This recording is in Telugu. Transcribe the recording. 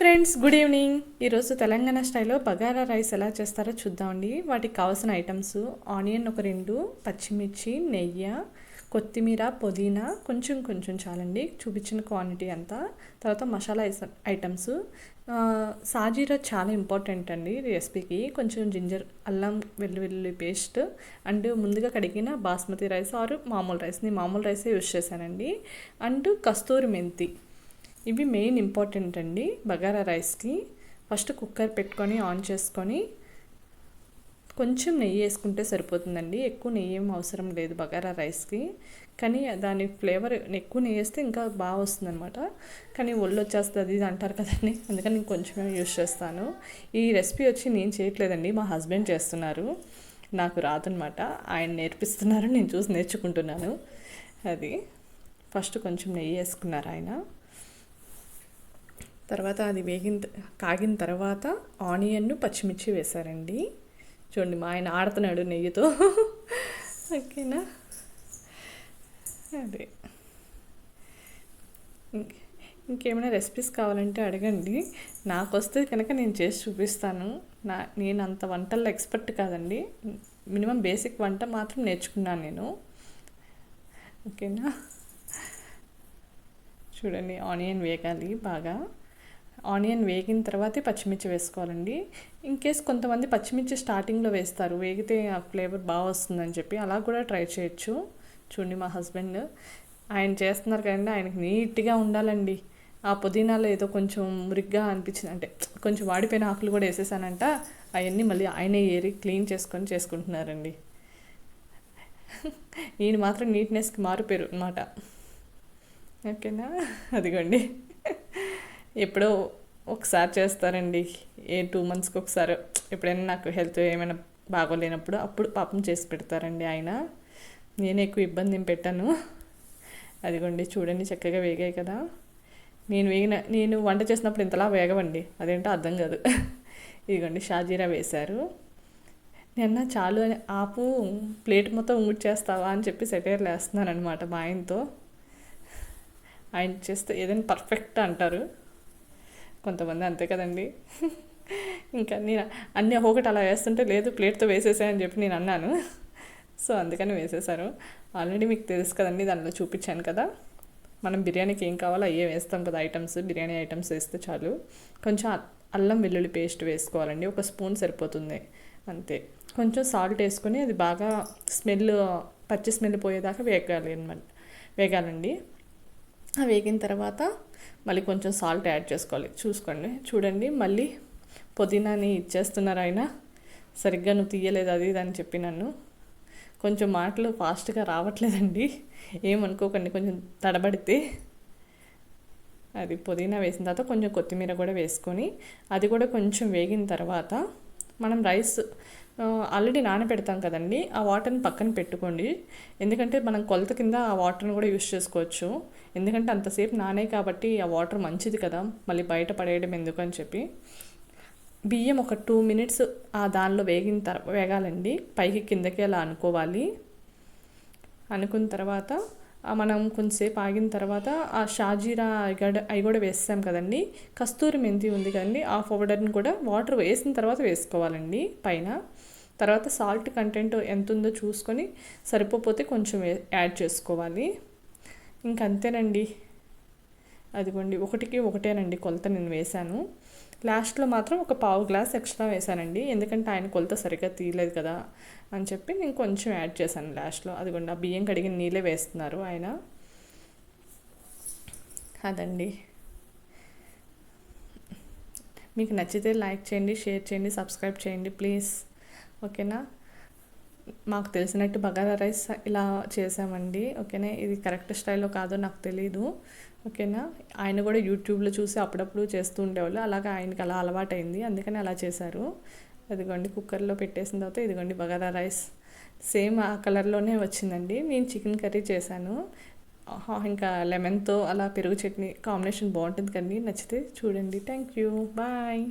Friends good evening. ఈరోజు తెలంగాణ స్టైల్లో బగారా రైస్ ఎలా చేస్తారో చూద్దామండి వాటికి కావాల్సిన ఐటమ్స్ ఆనియన్ ఒక రెండు పచ్చిమిర్చి నెయ్యి కొత్తిమీర పుదీనా కొంచెం కొంచెం చాలండి. చూపించిన క్వాంటిటీ అంతా. తర్వాత మసాలా ఐటమ్స్. సాజీరా చాలా ఇంపార్టెంట్ అండి రెసిపీకి. కొంచెం జింజర్ అల్లం వెల్లుల్లి పేస్ట్ అండ్ ముందుగా కడిగిన బాస్మతి రైస్ ఆరు మామూలు రైస్ని మామూలు రైసే యూస్ చేశానండి. అండ్ కస్తూరి మెంతి. ఇవి మెయిన్ ఇంపార్టెంట్ అండి బగారా రైస్కి. ఫస్ట్ కుక్కర్ పెట్టుకొని ఆన్ చేసుకొని కొంచెం నెయ్యి వేసుకుంటే సరిపోతుందండి. ఎక్కువ నెయ్యి ఏం అవసరం లేదు బగారా రైస్కి. కానీ దాని ఫ్లేవర్ ఎక్కువ నెయ్యి వేస్తే ఇంకా బాగా వస్తుంది అనమాట కానీ ఒళ్ళు వచ్చేస్తుంది ఇది అంటారు కదండి. అందుకని నేను కొంచెమే యూజ్ చేస్తాను. ఈ రెసిపీ వచ్చి నేను చేయట్లేదండి. మా హస్బెండ్ చేస్తున్నారు. నాకు రాదనమాట ఆయన నేర్పిస్తున్నారు. నేను చూసి నేర్చుకుంటున్నాను. అది. ఫస్ట్ కొంచెం నెయ్యి వేసుకున్నారు ఆయన. తర్వాత అది వేగిన కాగిన తర్వాత ఆనియన్ పచ్చిమిర్చి వేశారండి. చూడండి మా ఆయన ఆడుతున్నాడు నెయ్యితో. ఓకేనా? అదే. ఇంక- ఇంకేమైనా రెసిపీస్ కావాలంటే అడగండి. నాకు వస్తే కనుక నేను చేసి చూపిస్తాను. నా నేను అంత వంటల్లో ఎక్స్పర్ట్ కాదండి. మినిమం బేసిక్ వంట మాత్రం నేర్చుకున్నాను నేను. ఓకేనా? చూడండి ఆనియన్ వేగాలి బాగా. ఆనియన్ వేగిన తర్వాతే పచ్చిమిర్చి వేసుకోవాలండి. ఇన్ కేస్ కొంతమంది పచ్చిమిర్చి స్టార్టింగ్లో వేస్తారు వేగితే ఆ ఫ్లేవర్ బాగా వస్తుందని చెప్పి అలా కూడా ట్రై చేయొచ్చు. చూడండి మా హస్బెండ్. ఆయన చేస్తున్నారు కదండి ఆయనకి నీట్గా ఉండాలండి. ఆ పుదీనాలో ఏదో కొంచెం మురిగ్గా అనిపించింది అంటే కొంచెం వాడిపోయిన ఆకులు కూడా వేసేసానంట. అవన్నీ మళ్ళీ ఆయనే ఏరి క్లీన్ చేసుకొని చేసుకుంటున్నారండి. నేను మాత్రం నీట్నెస్కి మారిపోయారు అనమాట ఓకేనా? అదిగోండి. ఎప్పుడో ఒకసారి చేస్తారండి. ఏ టూ మంత్స్కి ఒకసారి. ఎప్పుడైనా నాకు హెల్త్ ఏమైనా బాగోలేనప్పుడు అప్పుడు పాపం చేసి పెడతారండి ఆయన. నేను ఎక్కువ ఇబ్బంది పెట్టాను. అదిగోండి చూడండి చక్కగా వేగాయి కదా. నేను వేగిన నేను వంట చేసినప్పుడు ఇంతలా వేగవండి. అదేంటో అర్థం కాదు. ఇదిగోండి షాజీరా వేశారు. నిన్న చాలు అని ఆపు ప్లేట్ మొత్తం ఊడ్ చేస్తావా అని చెప్పి సెటైర్లు వేస్తున్నాను అనమాట మా ఆయనతో. ఆయన చేస్తే ఏదైనా పర్ఫెక్ట్ అంటారు. కొంతమంది అంతే కదండి. ఇంకా నేను అన్నీ ఒకటి అలా వేస్తుంటే లేదు ప్లేట్తో వేసేసాయని చెప్పి నేను అన్నాను. సో అందుకని వేసేసారు. ఆల్రెడీ మీకు తెలుసు కదండి దానిలో చూపించాను కదా. మనం బిర్యానీకి ఏం కావాలో అయ్యే వేస్తాం కదా ఐటమ్స్ బిర్యానీ ఐటమ్స్ వేస్తే చాలు. కొంచెం అల్లం వెల్లుల్లి పేస్ట్ వేసుకోవాలండి ఒక స్పూన్ సరిపోతుంది అంతే. కొంచెం సాల్ట్ వేసుకొని అది బాగా స్మెల్ పచ్చి స్మెల్ పోయేదాకా వేగాలి అనమాట వేగాలండి. ఆ వేగిన తర్వాత మళ్ళీ కొంచెం సాల్ట్ యాడ్ చేసుకోవాలి. చూసుకోండి. చూడండి. మళ్ళీ పుదీనాని ఇచ్చేస్తున్నారు ఆయన. సరిగ్గా నువ్వు తీయలేదు అది ఇది అని చెప్పి నన్ను. కొంచెం మాటలు ఫాస్ట్గా రావట్లేదండి. ఏమనుకోకండి. కొంచెం తడబడితే అది పుదీనా వేసిన తర్వాత కొంచెం కొత్తిమీర కూడా వేసుకొని అది కూడా కొంచెం వేగిన తర్వాత మనం రైస్ ఆల్రెడీ నానబెడతాం కదండి. ఆ వాటర్ని పక్కన పెట్టుకోండి. ఎందుకంటే మనం కొలత కింద ఆ వాటర్ని కూడా యూస్ చేసుకోవచ్చు. ఎందుకంటే అంతసేపు నానే కాబట్టి ఆ వాటర్ మంచిది కదా. మళ్ళీ బయట పడేయడం ఎందుకు అని చెప్పి. బియ్యం ఒక టూ మినిట్స్ ఆ దానిలో వేగిన తర్వాత వేగాలండి. పైకి కిందకి అలా అనుకోవాలి. అనుకున్న తర్వాత మనం కొంచెంసేపు ఆగిన తర్వాత ఆ షాజీరా గడ అవి కూడా వేస్తాం కదండి. కస్తూరి మెంతి ఉంది కదండి. ఆ పౌడర్ని కూడా వాటర్ వేసిన తర్వాత వేసుకోవాలండి పైన. తర్వాత సాల్ట్ కంటెంట్ ఎంత ఉందో చూసుకొని సరిపోతే కొంచెం యాడ్ చేసుకోవాలి. ఇంకంతేనండి. అదిగోండి ఒకటికి ఒకటేనండి కొలత నేను వేశాను. లాస్ట్లో మాత్రం ఒక పావు గ్లాస్ ఎక్స్ట్రా వేశానండి. ఎందుకంటే ఆయన కొలత సరిగ్గా తీయలేదు కదా అని చెప్పి నేను కొంచెం యాడ్ చేశాను లాస్ట్లో. అది ఆ బియ్యం కడిగిన నీళ్ళే వేస్తున్నారు ఆయన. అదండి. మీకు నచ్చితే లైక్ చేయండి షేర్ చేయండి సబ్స్క్రైబ్ చేయండి ప్లీజ్. ఓకేనా? మాకు తెలిసినట్టు బగారా రైస్ ఇలా చేసామండి ఓకేనా? ఇది కరెక్ట్ స్టైల్లో కాదో నాకు తెలీదు. ఓకేనా? ఆయన కూడా యూట్యూబ్లో చూసి అప్పుడప్పుడు చేస్తూ ఉండేవాళ్ళు. అలాగా ఆయనకి అలా అలవాటైంది. అందుకని అలా చేశారు. అదిగోండి కుక్కర్లో పెట్టేసిన తర్వాత ఇదిగోండి బగారా రైస్. సేమ్ ఆ కలర్లోనే వచ్చిందండి. నేను చికెన్ కర్రీ చేశాను. ఇంకా లెమన్తో అలా పెరుగు చట్నీ కాంబినేషన్ బాగుంటుంది కండి నచ్చితే చూడండి. Thank you bye.